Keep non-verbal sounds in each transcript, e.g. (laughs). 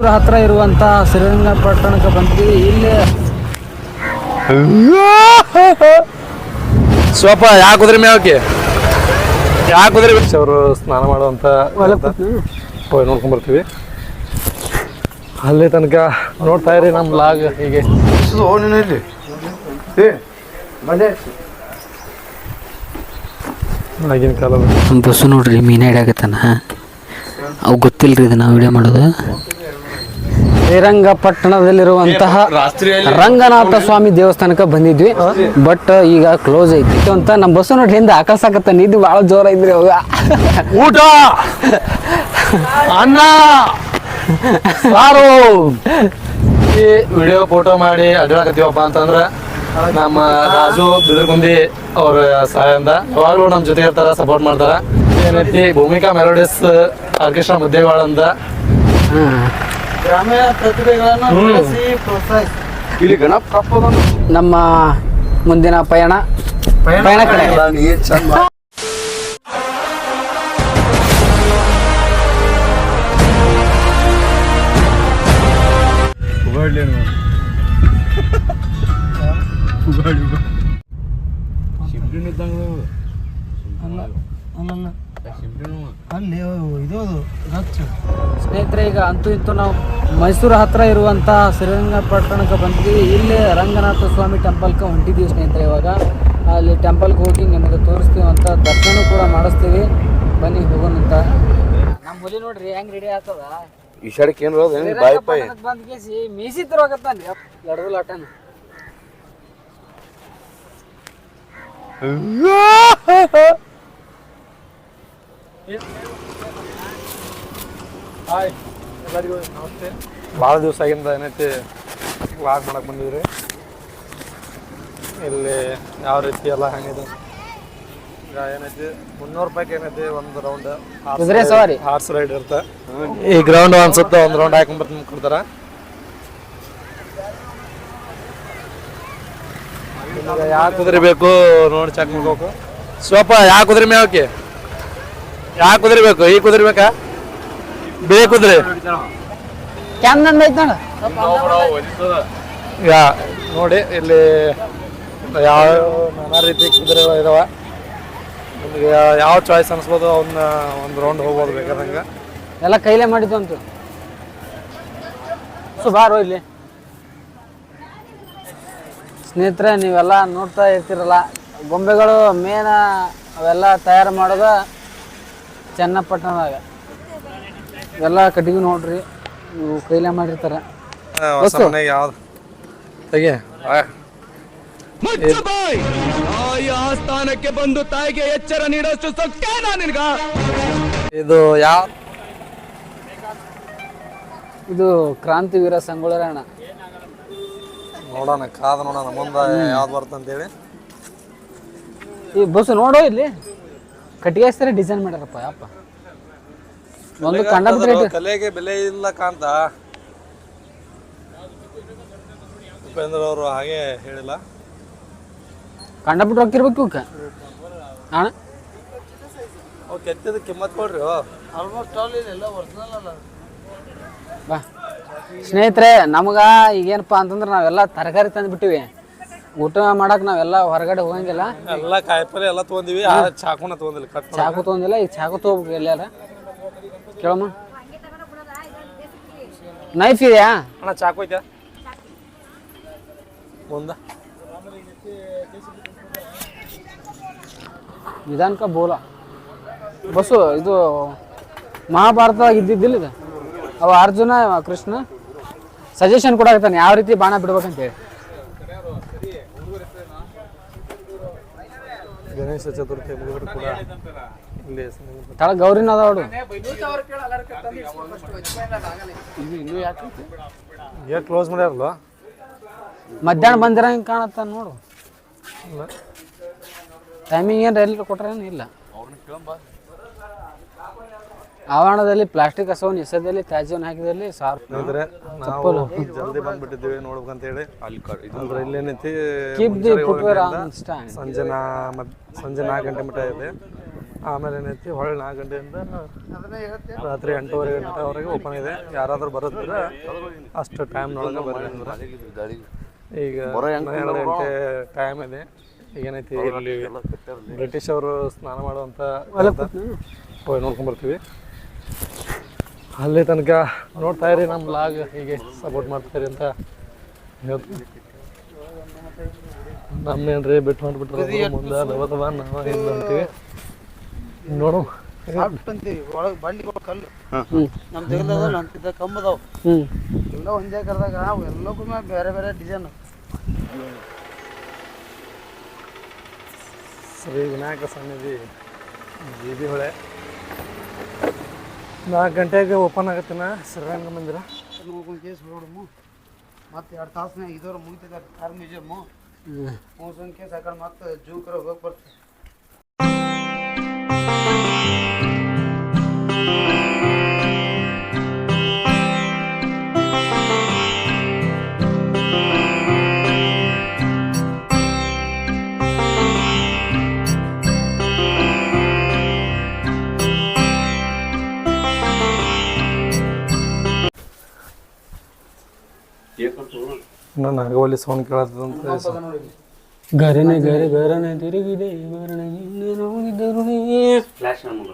ಹತ್ರ ಇರುವಂತ ಶ್ರೀರಂಗಪಟ್ಟಣಕ್ಕೆ ಬಂದ್ವಿ. ಇಲ್ಲಿ (laughs) ಸ್ವಲ್ಪ ಯಾಕೆ ಕುದುರೆ ಮೇವಕ್ಕೆ ಯಾಕೆ ಕುದುರೆ ಅವರು ಸ್ನಾನ ಮಾಡುವಂತ ಹೋಗಿ ನೋಡ್ಕೊಂಡ್ ಬರ್ತೀವಿ. ಅಲ್ಲಿ ತನಕ ನೋಡ್ತಾ ಇರಿ ನಮ್ಮ ಲಾಗ್ ಹೀಗೆ. ಆಗಿನ ಕಾಲದ ಬಸ್ಸು ನೋಡ್ರಿ ಮೀನ ಹಿಡಿಯಾಕತ್ತಾನ. ಅವು ಗೊತ್ತಿಲ್ರಿ ಇದು ನಾವು ವಿಡಿಯೋ ಮಾಡೋದು. ಶ್ರೀರಂಗಪಟ್ಟಣದಲ್ಲಿರುವಂತಹ ರಂಗನಾಥ ಸ್ವಾಮಿ ದೇವಸ್ಥಾನಕ್ಕೆ ಬಂದಿದ್ವಿ. ಬಟ್ ಈಗ ಕ್ಲೋಸ್ ಐತಿ ಅಂತ ನಮ್ಮ ಬಸ್ಸು ನೋಡಿ ಹಿಂದೆ ಆಕರ್ಸಾಕತ್ತ ನಿದ್ದು ಭಾಳ ಜೋರ ಇದ್ರಿ ಅವಾಗ. ಊಟ! ಅನ್ನ! ಸಾರು! ಈ ವಿಡಿಯೋ ಫೋಟೋ ಮಾಡಿ ಅಡ್ಡಾಕತ್ತೀವಪ್ಪ ಅಂತಂದ್ರ ನಮ್ಮ ರಾಜು ಬಿದರ್ಗುಂದಿ ಅವ್ರ ಸಹಾಯದಿಂದ ಯಾವಾಗಲೂ ನಮ್ಮ ಜೊತೆ ಇರ್ತಾರ ಸಪೋರ್ಟ್ ಮಾಡ್ತಾರ. ಏನೈತಿ ಭೂಮಿಕಾ ಮೆಲೋಡಿಸ್ ಆರ್ಕೆಸ್ಟ್ರಾ ಮುದ್ದೇವಾಳಂದ ಗ್ರಾಮೀಣ ಪ್ರತಿಭೆಗಳನ್ನು ಬೆಳೆಸಿ ಪ್ರೋತ್ಸಾಹಿಸಿ. ಇಲ್ಲಿ ಗಣಪ ನಮ್ಮ ಮುಂದಿನ ಪಯಣ. ಪಯಣ ಕಡೆ. ಚಂದ ಈಗ ಅಂತೂ ಇಂತೂ ನಾವು ಮೈಸೂರು ಹತ್ರ ಇರುವಂಥ ಶ್ರೀರಂಗಪಟ್ಟಣಕ್ಕೆ ಬಂದ್ವಿ ಇಲ್ಲಿ ರಂಗನಾಥ ಸ್ವಾಮಿ ಟೆಂಪಲ್ಗೆ ಹೊಂಟಿದ್ದೀವಿ ಸ್ನೇಹಿತರೆ ಇವಾಗ. ಅಲ್ಲಿ ಟೆಂಪಲ್ಗೆ ಹೋಗಿ ನಿಮಗೆ ತೋರಿಸ್ತೀವಿ ಅಂತ ದರ್ಶನ ಕೂಡ ಮಾಡಿಸ್ತೀವಿ. ಬನ್ನಿ ಹೋಗೋಣ ಅಂತ. ನಮ್ಮ ಹುಲಿ ನೋಡ್ರಿ ಹೆಂಗ್ ರೆಡಿ ಆಗ್ತದ? ಈ ಸಡಕ್ ಏನು ಬರೋದು ಬಾಯ್ ಪಾಯ್. ಬಂದ್ ಕೇಸಿ ಮೀಸಿ ತರೋಕತ್ತಾನ ಎಡದು ಲಾಟನ ಹಾಯ್. ಎಲ್ಲರಿಗೂ ನಮಸ್ತೆ. ಭಾಳ ದಿವಸ ಆಗಿಂದ ಏನೈತಿ ವ್ಲಾಗ್ ಮಾಡಕ್ ಬಂದಿದ್ರಿ. ಇಲ್ಲಿ ಯಾವ ರೀತಿ ಎಲ್ಲ ಹೆಂಗಿದೆ? ಈಗ ಏನೈತಿ? ಮುನ್ನೂರು ರೂಪಾಯಿಗೆ ಏನೈತಿ ಒಂದು ರೌಂಡ್ ಕುದುರೆ ಸವಾರಿ. ಹಾರ್ಸ್ ರೈಡ್ ಇರುತ್ತೆ. ಈ ಗ್ರೌಂಡ್ ಅನ್ಸುತ್ತೆ ಒಂದು ರೌಂಡ್ ಹಾಕೊಂಡ್ ಬರ್ತೀನಿ ಕೊಡ್ತಾರ ಯಾವ ಕುದುರೆ ಬೇಕು ನೋಡಿ ಚೆಕ್ ಮಾಡ್ಬೇಕು. ಸ್ವಲ್ಪ ಯಾವ ಕುದುರೆ ಮೇವಕ್ಕೆ ಯಾವ ಕುದುರೆ ಬೇಕು? ಈ ಕುದುರೆ ಬೇಕಾ? ಬೇ ಕುದುರೆ ಐತ್ ನೋಡಿ. ಇಲ್ಲಿ ಯಾವ ನಾನಾ ರೀತಿ ಕುದುರೆ ಇದಾವ. ನಿಮಗೆ ಯಾವ ಚಾಯ್ಸ್ ಅನ್ಸ್ಬೋದು ಅವನ್ನ ಒಂದು ರೌಂಡ್ ಹೋಗ್ಬೋದು ಬೇಕಾದಂಗೆ. ಎಲ್ಲ ಕೈಲೇ ಮಾಡಿದ್ದು ಅಂತು. ಬಾರೋ ಇಲ್ಲಿ. ಸ್ನೇಹಿತರೆ ನೀವೆಲ್ಲ ನೋಡ್ತಾ ಇರ್ತೀರಲ್ಲ ಗೊಂಬೆಗಳು ಮೇನ ಅವೆಲ್ಲ ತಯಾರು ಮಾಡೋದು ಚನ್ನಪಟ್ಟಣದಾಗ. ಎಲ್ಲ ಕಟ್ಟಿಗೆ ನೋಡ್ರಿ ಇವು ಕೈಲೇ ಮಾಡಿರ್ತಾರೆ. ಹೊಸ ಮನೆಗೆ ಯಾವ್ದು? ತೆಗಿ. ಆ. ಸ್ಥಾನಕ್ಕೆ ಬಂದು ತಾಯಿಗೆ ಎಚ್ಚರ ನೀಡೋಷ್ಟು ಸೊಕ್ಕೇನಾ ನಿನಗ? ಇದು ಯಾವ? ಇದು ಕ್ರಾಂತಿವೀರ ಸಂಗೊಳ್ಳಿ ನೋಡೋಣ ಕಾದ ನೋಡೋಣ ಮುಂದೆ ಯಾವ್ದು ಬರ್ತಂತೇಳಿ. ಈ ಬಸ್ಸು ನೋಡೋ ಇಲ್ಲಿ. ಕಟ್ಟಿಗೆ ಹಚ್ತಾರೆ ಡಿಸೈನ್ ಮಾಡ್ಯಾರಪ್ಪ ಯಪ್ಪ. ಒಂದು ಕಂಡ ಕಲೆಗೆ ಬೆಲೆ ಇಲ್ಲ ಕಾಂತ. ಉಪೇಂದ್ರ ಅವರು ಹಾಗೆ ಹೇಳಿಲ್ಲ. ಕಂಡ ಬಿಟ್ಟು ಹೋಗಿರ್ಬೇಕು ಇವಕ್ಕೆ. ಅಣ್ಣ ಅವು ಕೆತ್ತಿದ ಕಿಮ್ಮತ್ ಕೊಡ್ರಿ ಆಲ್ಮೋಸ್ಟ್ ಆಲ್ ಇದೆಲ್ಲ ಒರಿಜಿನಲ್ ಅಲ್ಲ. ಬಾ. ಸ್ನೇಹಿತರೆ ನಮ್ಗ ಈಗೇನಪ್ಪ ಅಂತಂದ್ರೆ ನಾವೆಲ್ಲ ತರಕಾರಿ ತಂದ್ಬಿಟ್ಟಿವಿ ಊಟ ಮಾಡಕ್ ನಾವೆಲ್ಲ ಹೊರಗಡೆ ಹೋಗಂಗಿಲ್ಲ. ಎಲ್ಲ ಕಾಯಿಪಲ್ಲೆ ಎಲ್ಲ ತೊಗೊಂಡಿವಿ ಆ ಚಾಕುನ ತಗೊಂಡಿಲ್ಲ ಚಾಕು ತಗೊಂಡಿಲ್ಲ ಈಗ ಚಾಕು ತಗೋಬೇಕು ಎಲ್ಲಾರ. ಕೇಳಮ್ಮ. ನೈಫ್ ಇದೆಯಾ? ಅಣ್ಣ ಚಾಕು ಐತೆ ಮುಂದ. ನಿಧಾನಕ ಬೋಲ. ಬಸ್ಸು ಇದು ಮಹಾಭಾರತದಾಗ ಇದ್ದಿದ್ದಿಲ್ಲ ಇದು? ಅವ ಅರ್ಜುನ ಕೃಷ್ಣ ಸಜೆಷನ್ ಕೊಡಾಕತ್ತಾನೆ ಯಾವ ರೀತಿ ಬಾಣ ಬಿಡ್ಬೇಕಂತೇಳಿ. ಗಣೇಶ ಚತುರ್ಥಿ ಮುಗಿದ್ರು ಕೂಡ ತಳ ಗೌರಿನ ಅದ ನೋಡು ಕ್ಲೋಸ್ ಮಾಡ್ಯಾರಲ್ಲ ಮಧ್ಯಾಹ್ನ ಬಂದಿರಂಗೆ ಕಾಣತ್ತ ನೋಡು. ಟೈಮಿಂಗ್ ಏನು ರೈಲ್ ಕೊಟ್ರೇನು ಇಲ್ಲ ಆವರಣದಲ್ಲಿ ಪ್ಲಾಸ್ಟಿಕ್ ಹಸವನ್ನು ಎಸೆದಲ್ಲಿ ತ್ಯಾಜ್ಯವನ್ನು ಹಾಕಿದಲ್ಲಿ ಸಾರ್ ಅಂದ್ರೆ ನಾವು ಜಲ್ದಿ ಬಂದ್ಬಿಟ್ಟಿದ್ದೀವಿ ನೋಡ್ಬೇಕಂತ ಹೇಳಿ. ಅಂದ್ರೆ ಇಲ್ಲೇನೈತಿ ಸಂಜೆ ನಾ ಸಂಜೆ ನಾಲ್ಕು ಗಂಟೆ ಮಟ್ಟ ಇದೆ. ಆಮೇಲೆ ಏನೈತಿ ಹೊಳ್ಳಿ ನಾಲ್ಕು ಗಂಟೆಯಿಂದ ಅದನ್ನೇ ಹೇಳ್ತೆ ರಾತ್ರಿ ಎಂಟೂವರೆ ಗಂಟೆವರೆಗೆ ಓಪನ್ ಇದೆ. ಯಾರಾದರೂ ಬರೋದ್ರೆ ಅಷ್ಟು ಟೈಮ್ನೊಳಗೆ ಬರ್ರಿ ಅಂದ್ರೆ. ಈಗ ಹನ್ನೆರಡು ಗಂಟೆ ಟೈಮ್ ಇದೆ. ಈಗ ಏನೈತಿ ಇಲ್ಲಿ ಬ್ರಿಟಿಷ್ ಅವರು ಸ್ನಾನ ಮಾಡುವಂಥ ಹೋಗಿ ನೋಡ್ಕೊಂಬರ್ತೀವಿ ಅಲ್ಲಿ ತನಕ ನೋಡ್ತಾ ಇರಿ ನಮ್ಮ ಲಾಗ್ ಹೀಗೆ ಸಪೋರ್ಟ್ ಮಾಡ್ತೀರಿ ಅಂತ ಹೇಳ್ತೀನಿ. ನಮ್ಮೇನ್ರಿ ಬಿಟ್ಟು ಹೊಂಟ್ಬಿಟ್ರೆ ಮುಂದೆ ನಾವು ಹಿಂದೆ ಅಂತೀವಿ. ನೋಡು. ಒಳಗೆ ಬಂಡಿಗಳು ಕಲ್ಲು. ನಮ್ಮ ಎಲ್ಲ ಒಂದೇ ಕರ್ದಾಗ ಅವು ಎಲ್ಲಕ್ಕೂ ಮ್ಯಾಗ ಬೇರೆ ಬೇರೆ ಡಿಸೈನ್ ಶ್ರೀ ವಿನಾಯಕ ಸನ್ನಿಧಿ ಬೀದಿ ಹೊಳೆ. ನಾಲ್ಕು ಗಂಟೆಗೆ ಓಪನ್ ಆಗತ್ತಿನ ಶ್ರೀರಂಗ ಮಂದಿರ. ನೋಡ್ಕೊಂಡು ಕೇಸ್ ನೋಡಮ್ಮ ಮತ್ತೆ ಎರಡು ತಾಸನ್ಯಾಗ ಇದವ್ರು ಮುಗಿತದ ಕಾರ್ ಮ್ಯೂಸಿಯಮ್ಮು ಮೂರು ಕೇಸ್ ಆ ಕಡೆ ಮತ್ತೆ ಜೂಕರ ಹೋಗಿ ಬರ್ತದೆ ನನ್ನ ನಾಗವಲ್ಲಿ ಸೌಂಡ್ ಕೇಳತ್ತಂತ ಗರನೆ ಗರ ಗರನೆ ತಿರುಗಿದೆ ಗರನೆ ಫ್ಲಾಶ್ ನಮಗ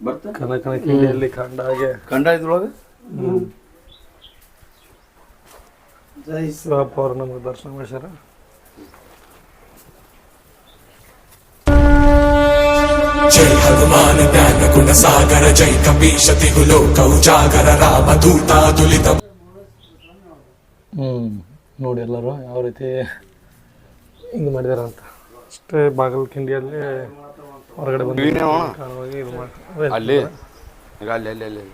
ಬರ್ತ? ಕನ ಕನ ಕಿಂಡಿಯಲ್ಲಿ ಕಂಡ ಹಾಗೆ. ಕಂಡ ಇದ್ರೊಳಗೆ? ಜೈ ಸಾಪ್ ಅವ್ರು ನಮ್ಗೆ ದರ್ಶನ ಮಾಡ್ಸ್ಯಾರ. ಜೈ ಹನುಮಾನ ಜ್ಞಾನ ಗುಣ ಸಾಗರ ಜೈ ಕಪೀಶ ತಿಗುಲೋಕ ಉಜಾಗರ ರಾಮ ದೂತ ದುಲಿತ ಹ್ಮ್ ನೋಡಿ ಎಲ್ಲರೂ ಯಾವ ರೀತಿ ಹಿಂಗೆ ಮಾಡಿದಾರ ಅಂತ. ಬಾಗಲ್ ಬಾಗಲಕಿಂಡಿಯಲ್ಲಿ ಹೊರಗಡೆ ಬಂದು ಕಾರಣವಾಗಿ ಇದು ಮಾಡಿ ಅಲ್ಲಿ? ಈಗ ಅಲ್ಲಿ ಅಲ್ಲಿ ಅಲ್ಲಿ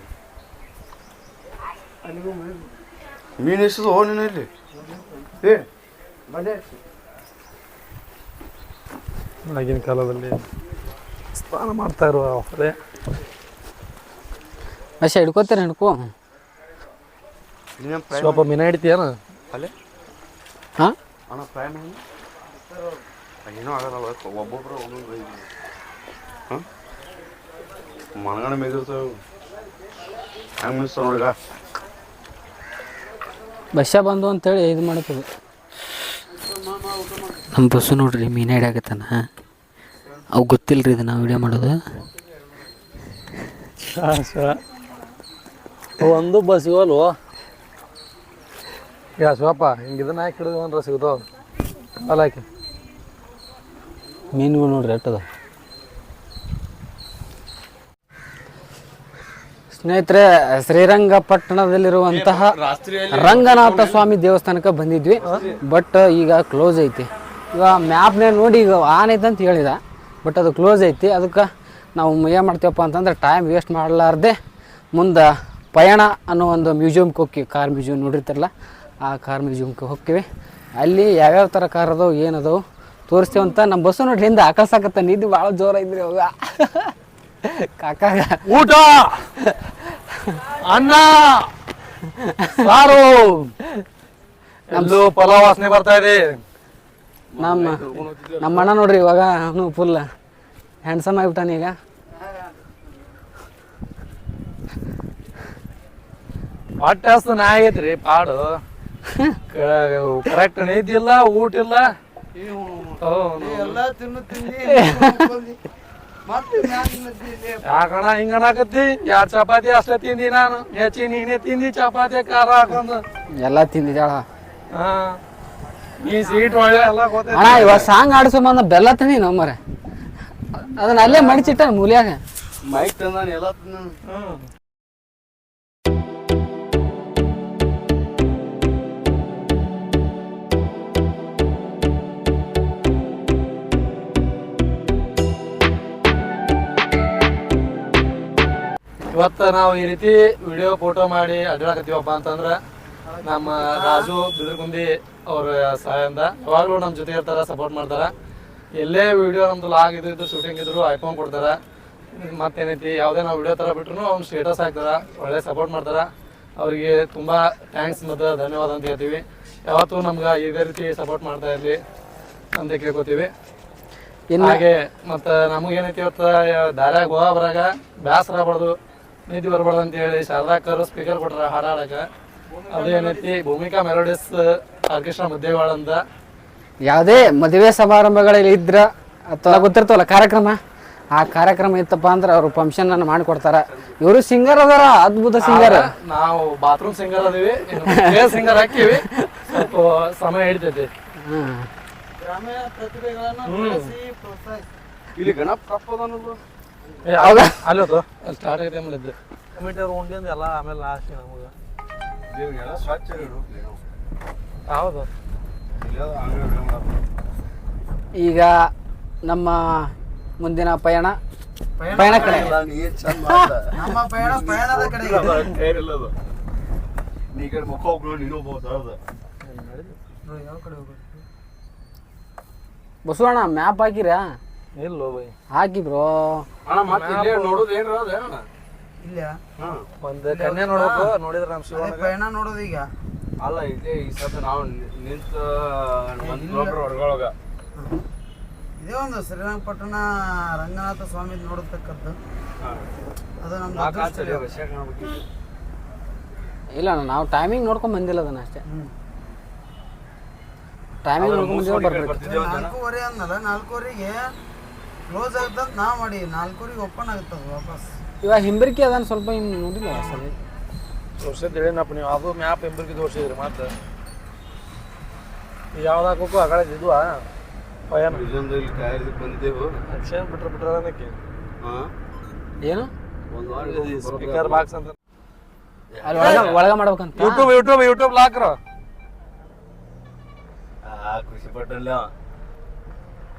ಮೀನು ಎಷ್ಟಿದೆ? ಓ ನೀನು ಇಲ್ಲಿ. ಏ. ಆಗಿನ ಕಾಲದಲ್ಲಿ ಸ್ನಾನ ಮಾಡ್ತಾ ಇರುವ ಅದೇ ಅಷ್ಟೇ ಹಿಡ್ಕೋತಾರೆ ಹಿಡ್ಕೋ? ಸ್ವಲ್ಪ ಮೀನ ಹಿಡಿತೀಯನ ಅಲ್ಲೇ? ಹಾಂ? ಅಣ್ಣ ಪ್ರೈಮ್ ಏನೂ? ಆಗಲ್ಲ ಒಬ್ಬೊಬ್ರು ಒಂದೊಂದು ಹಾಂ? ಮನಗಣ ಮೇಗಿರ್ತಾವೆ ಹೆಂಗೆ ಮಿಸ್ ನೋಡಿಗ ಬಸ್ಸ ಬಂದು ಅಂತೇಳಿ ಇದು ಮಾಡ್ತದೆ. ನಮ್ಮ ಬಸ್ಸು ನೋಡ್ರಿ ಮೀನ ಹಿಡಿಯಾಕತ್ತಾನ. ಅವು ಗೊತ್ತಿಲ್ಲ ರೀ ಇದು ನಾವು ವಿಡಿಯೋ ಮಾಡೋದು. ಒಂದು ಬಸ್ ಸಿಗೋಲ್ವೋ ಯಾ ಶಿವಪ್ಪ ಹಿಂಗೆ ಇದನ್ನ ಹಾಕಿ ಹಿಡಿದು ಅಂದ್ರೆ ಸಿಗ್ತಾವ ಅಲ್ಲ ಹಾಕಿ. ಮೀನುಗಳು ನೋಡ್ರಿ ಎಟ್ಟದ ಸ್ನೇಹಿತರೆ ಶ್ರೀರಂಗಪಟ್ಟಣದಲ್ಲಿರುವಂತಹ ರಂಗನಾಥ ಸ್ವಾಮಿ ದೇವಸ್ಥಾನಕ್ಕೆ ಬಂದಿದ್ವಿ. ಬಟ್ ಈಗ ಕ್ಲೋಸ್ ಐತಿ. ಈಗ ಮ್ಯಾಪ್ನೇ ನೋಡಿ ಈಗ ಆನ್ ಐತೆ ಅಂತ ಹೇಳಿದ. ಬಟ್ ಅದು ಕ್ಲೋಸ್ ಐತಿ. ಅದಕ್ಕೆ ನಾವು ಏನು ಮಾಡ್ತೀವಪ್ಪ ಅಂತಂದ್ರೆ ಟೈಮ್ ವೇಸ್ಟ್ ಮಾಡಲಾರ್ದೆ ಮುಂದೆ ಪಯಣ ಅನ್ನೋ ಒಂದು ಮ್ಯೂಸಿಯಮ್ಗೆ ಹೋಗ್ತೀವಿ. ಕಾರ್ ಮ್ಯೂಸಿಯಮ್ ನೋಡಿರ್ತಾರಲ್ಲ ಆ ಕಾರ್ ಮ್ಯೂಸಿಯಮ್ಗೆ ಹೋಗ್ತೀವಿ. ಅಲ್ಲಿ ಯಾವ್ಯಾವ ಥರ ಕಾರ್ ಅದಾವು ಏನದಾವು ತೋರಿಸ್ತೇವೆ ಅಂತ ನಮ್ಮ ಬಸ್ಸು ನೋಡ್ರಿ ಹಿಂದೆ ಆಕಳ್ಸಾಕತ್ತ ನಿದ್ದು ಭಾಳ ಜೋರ ಇದ್ರಿ ಅವಾಗ ಕಾಕಾಗ. ಊಟ! ಅನ್ನ! ಸಾರು! ಎಲ್ಲೂ ಪಲಾವ್ ವಾಸನೆ ಬರ್ತಾ ಇದೆ. ನಮ್ಮ ನಮ್ಮ ಅಣ್ಣ ನೋಡ್ರಿ ಇವಾಗ ಅವನು ಫುಲ್ ಹ್ಯಾಂಡ್ಸಮ್ ಆಗಿಬಿಟ್ಟಾನ ಈಗ. ಹೊಟ್ಟೆ ಹಸ್ತು ನಾ ಆಗೈತ್ರಿ ಪಾಡು. ಕರೆಕ್ಟ್ ನಿದ್ದಿಲ್ಲ ಊಟ ಇಲ್ಲಿ. ಯಾಕಣ ಹಿಂಗಣಕತ್ತಿ ಯಾರ್ ಚಪಾತಿ ಅಷ್ಟೇ ತಿಂದಿ ನಾನು? ಹೆಚ್ಚಿ ನೀನೇ ತಿಂದಿ ಚಪಾತಿ ಖಾರ ಹಾಕೊಂಡು. ಎಲ್ಲ ತಿಂದಿದ್ದಾಳ. ಹಾ. ನೀ ಸೀಟ್ ಒಳ್ಳೆ ಎಲ್ಲ ಗೊತ್ತೈತಿ. ಅಣ್ಣ ಇವಾಗ ಸಾಂಗ್ ಆಡಿಸೋ ಬಂದ ಬೆಲ್ಲ ತಿನ್ನಿ ನಾವು ಮರೆ ಅದನ್ನ ಅಲ್ಲೇ ಮಡಿಚಿಟ್ಟ ಮೂಲ್ಯಾಗ. ಮೈಕ್ ತಂದಾನ ಎಲ್ಲ ತಂದಾನ. ಹ್ಮ್. ಇವತ್ತು ನಾವು ಈ ರೀತಿ ವಿಡಿಯೋ ಫೋಟೋ ಮಾಡಿ ಅಡ್ಡಾಡಕತ್ತೀವಪ್ಪ ಅಂತಂದ್ರ ನಮ್ಮ ರಾಜು ಬಿದರ್ಗುಂದಿ ಅವ್ರ ಸಹಾಯದಿಂದ ಯಾವಾಗಲೂ ನಮ್ಮ ಜೊತೆ ಇರ್ತಾರ ಸಪೋರ್ಟ್ ಮಾಡ್ತಾರ. ಎಲ್ಲೇ ವಿಡಿಯೋ ನಮ್ದು ಲಾಗ್ ಇದ್ದು ಶೂಟಿಂಗ್ ಇದ್ರು ಐಫೋನ್ ಕೊಡ್ತಾರ. ಮತ್ತೇನೈತಿ ಯಾವುದೇ ನಾವು ವಿಡಿಯೋ ತರ ಬಿಟ್ರು ಅವ್ನು ಸ್ಟೇಟಸ್ ಹಾಕ್ತಾರ ಒಳ್ಳೆ ಸಪೋರ್ಟ್ ಮಾಡ್ತಾರ. ಅವರಿಗೆ ತುಂಬಾ ಥ್ಯಾಂಕ್ಸ್ ಮತ್ತು ಧನ್ಯವಾದ ಅಂತ ಹೇಳ್ತೀವಿ. ಯಾವತ್ತೂ ನಮ್ಗೆ ಇದೇ ರೀತಿ ಸಪೋರ್ಟ್ ಮಾಡ್ತಾ ಇರಲಿ ಅಂತ ಕೇಳ್ಕೊತೀವಿ. ಹಾಗೆ ಮತ್ತ ನಮಗೇನೈತಿ ಇವತ್ತ ದಾರ್ಯಾಗ ಹೋಗ ಬರಾಗ ಬ್ಯಾಸರ ಆಗ್ಬಾರ್ದು ನಿಧಿ ಬರ್ಬಾರ್ದು ಅಂತ ಹೇಳಿ ಶಾರದಾಕರ್ ಸ್ಪೀಕರ್ ಕೊಟ್ರ ಹಾಡಾಡಕ ಅದೇನೈತಿ ಭೂಮಿಕಾ ಮೆಲೋಡಿಸ್ ಆರ್ಕೆಸ್ಟ್ರಾ ಮುದ್ದೇವಾಳ ಅಂತ ಯಾವುದೇ ಮದುವೆ ಸಮಾರಂಭಗಳಲ್ಲಿ ಇದ್ರ ಅಥವಾ ಗೊತ್ತಿರ್ತವಲ್ಲ ಕಾರ್ಯಕ್ರಮ? ಆ ಕಾರ್ಯಕ್ರಮ ಇತ್ತಪ್ಪ ಅಂದ್ರೆ ಅವರು ಫಂಕ್ಷನ್ ಅನ್ನು ಮಾಡಿಕೊಡ್ತಾರ. ಇವರು ಸಿಂಗರ್ ಅದಾರ ಅದ್ಭುತ ಸಿಂಗರ್ ನಾವು ಬಾತ್ರೂಮ್ ಸಿಂಗರ್ ಅದೀವಿ ಸಿಂಗರ್ ಹಾಕಿವಿ. ಸ್ವಲ್ಪ ಸಮಯ ಹಿಡಿತೈತಿ. ಇಲ್ಲಿ ಗಣಪ ಕಪ್ಪ ಅಲ್ಲಿ ಸ್ಟಾರ್ಟ್ ಆಗಿದೆ ಆಮೇಲೆ ಕಮಿಟಿ ಅವ್ರು ಉಂಡಿಂದ ಎಲ್ಲ ಆಮೇಲೆ ಲಾಸ್ಟ್ ನಮಗೆ. ಇವ್ನೆಲ್ಲ ಸ್ವಚ್ಛ ಇಡು ಹೌದು. ಈಗ ನಮ್ಮ ಮುಂದಿನ ಪಯಣ ಪಯಣ ಕಡೆ. ನಮ್ಮ ಪಯಣ ಪಯಣದ ಕಡೆ ಇದೆ. ಕೈರಿಲ್ಲದು ನೀ ಕಡೆ ಮುಖ ಹೋಗ್ಲು ನೀನು ಹೋಗ್ಬೋದು ಹೌದು ಯಾವ ಕಡೆ ಹೋಗೋದು ಬಸವಣ್ಣ ಮ್ಯಾಪ್ ಹಾಕಿರಾ? ಇಲ್ಲೋ ಬೈ ಹಾಕಿ ಬ್ರೋ ಅಣ್ಣ ಮತ್ತೆ ಇಲ್ಲೇ ನೋಡೋದು ಏನ್ರ ಇಲ್ಲ ಒಂದು ಕನ್ಯಾ ನೋಡ್ಬೇಕು ನೋಡಿದ್ರೆ ನಮ್ಮ ಶಿವಣ್ಣ ಪಯಣ ನೋಡೋದು ಈಗ. ಅಲ್ಲ ಇದೆ ಈ ಸತ ನಾವು ನಿಂತ ಒಂದ್ ಕಿಲೋಮೀಟರ್ ಹೊರಗೊಳಗ. ಇದೇ ಒಂದು ಶ್ರೀರಂಗಪಟ್ಟಣ ರಂಗನಾಥ ಸ್ವಾಮಿ ನೋಡತಕ್ಕದ್ದು. ಅದು ಇದೆ. ಇಲ್ಲ ಅಣ್ಣ, ನಾವು ಟೈಮಿಂಗ್ ನೋಡ್ಕೊಂಡ್ ಬಂದಿಲ್ಲ ಅದನ್ನ ಅಷ್ಟೇ. ಟೈಮಿಂಗ್ ನೋಡ್ಕೊಂಡು ಬಂದಿಲ್ಲ ಬರ್ಬೇಕು ನಾಲ್ಕೂವರೆ ಅಂದಲ್ಲ ನಾಲ್ಕೂವರೆಗೆ ಕ್ಲೋಸ್ ಆಗ್ತದ ನಾವು ಮಾಡಿ ನಾಲ್ಕೂವರೆಗೆ ಓಪನ್ ಆಗುತ್ತದ ವಾಪಸ್. ಇವಾಗ ಹಿಂಬರಿಕೆ ಅದಾನ ಸ್ವಲ್ಪ ಹಿಂಗೆ ನೋಡಿಲ್ಲ ಸರಿ. ತೋರ್ಸಿದ್ದು ಹೇಳಿನಪ್ಪ ನೀವು. ಅದು ಮ್ಯಾಪ್ ಎಂಬರ್ಗೆ ತೋರಿಸಿದ್ರಿ ಮತ್ತೆ. ಯಾವ್ದಾಕೋಕು ಹಾಕೋಕು ಇದು ಪಯಣ ಇದೊಂದು ಇಲ್ಲಿ ಕಾಯ್ದು ಬಂದಿದ್ದೆವು ಅಕ್ಷನ್ ಬಿಟ್ರೆ ಬಿಟ್ರೆ ಅದಕ್ಕೆ ಹಾ? ಏನು? ಒಂದು ವಾರ ಸ್ಪೀಕರ್ ಬಾಕ್ಸ್ ಅಂತ. ಅಲ್ಲಿ ಒಳಗ ಒಳಗ ಮಾಡ್ಬೇಕಂತ? ಯೂಟ್ಯೂಬ್ ಯೂಟ್ಯೂಬ್ ಯೂಟ್ಯೂಬ್ ಲಾಕ್ರ ಆ ಖುಷಿ ಪಟ್ಟಲ್ಲ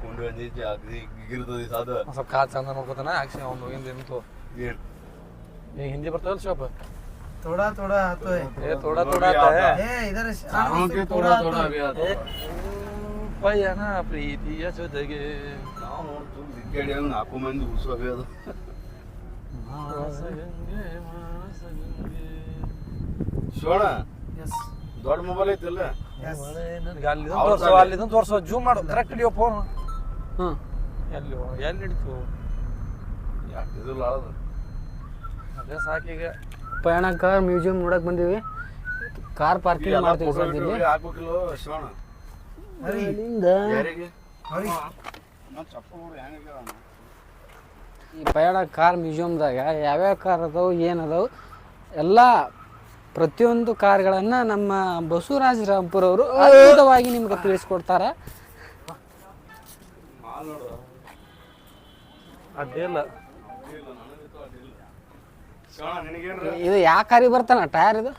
ಕುಂಡು ಬಂದಿದ್ದು ಅಗ್ದಿ ಗಿಗಿರ್ತದೆ ಸಾದು ಸ್ವಲ್ಪ ಕಾಲ್ ಚಂದ ನೋಡ್ಕೊತಾನ. ಆಕ್ಷನ್ ಅವ್ನು ಹೋಗಿಂದ ನಿಂತು. ಏನ್ ಈಗ ಹಿಂದಿ ಬರ್ತಾವಲ್ಲ ಶಾಪ್ ಥೋಡಾ आता है ಹೈ. ಏ ತೋಡ ತೋಡ ಏ ಇದರ ಶಾಣ ಥೋಡಾ ಆತು. ಪಯಣ ಪ್ರೀತಿಯ ಜೊತೆಗೆ. ನಾವು ನೋಡ್ತು ದಿಕ್ಕಡಿ ನಾಲ್ಕು ಮಂದಿ ಉಸುವೆ ಅದು ಮಾಸಗಂಗೆ, ಮಾಸಗಂಗೆ. ಶಿವಣ್ಣ ಎಸ್ ದೊಡ್ಡ ಮೊಬೈಲ್ ಐತಿಲ್ಲ? ಎಸ್ ನನಗೆ ಅಲ್ಲಿ ತೋರ್ಸೋ ಜೂಮ್ ಮಾಡು ಕರೆಕ್ಟ್ ಹಿಡಿಯೋ ಫೋನ್ ಹ್ಞೂ ಎಲ್ಲಿ ಎಲ್ಲಿ ಹಿಡಿತು? ಯಾಕೆ ಇದಿಲ್ಲ ಅದು ಅದೇ ಸಾಕೀಗ ಪಯಣ ಕಾರ್ ಮ್ಯೂಸಿಯಂ ನೋಡಕ್ ಬಂದೀವಿ. ಕಾರ್ ಪಾರ್ಕಿಂಗ್ ಮಾಡ್ತೀವಿ ಸರ್ ಇಲ್ಲಿ ಅಲ್ಲಿಂದ ಈ ಪಯಣ ಕಾರ್ ಮ್ಯೂಸಿಯಮ್ದಾಗ ಯಾವ್ಯಾವ ಕಾರ್ ಅದಾವು ಏನು ಅದಾವು ಎಲ್ಲ ಪ್ರತಿಯೊಂದು ಕಾರ್ಗಳನ್ನು ನಮ್ಮ ಬಸವರಾಜ್ ರಾಂಪುರ್ ಅವರು ಅದ್ಭುತವಾಗಿ ನಿಮ್ಗೆ ತಿಳಿಸ್ಕೊಡ್ತಾರೆ. ಅದೇ ಇಲ್ಲ ಶಿವಣ್ಣ ನಿನಗೇನ್ರ ಇದು ಯಾಕಾರಿ ಬರ್ತಾನ? ಟಯರ್ ಇದು?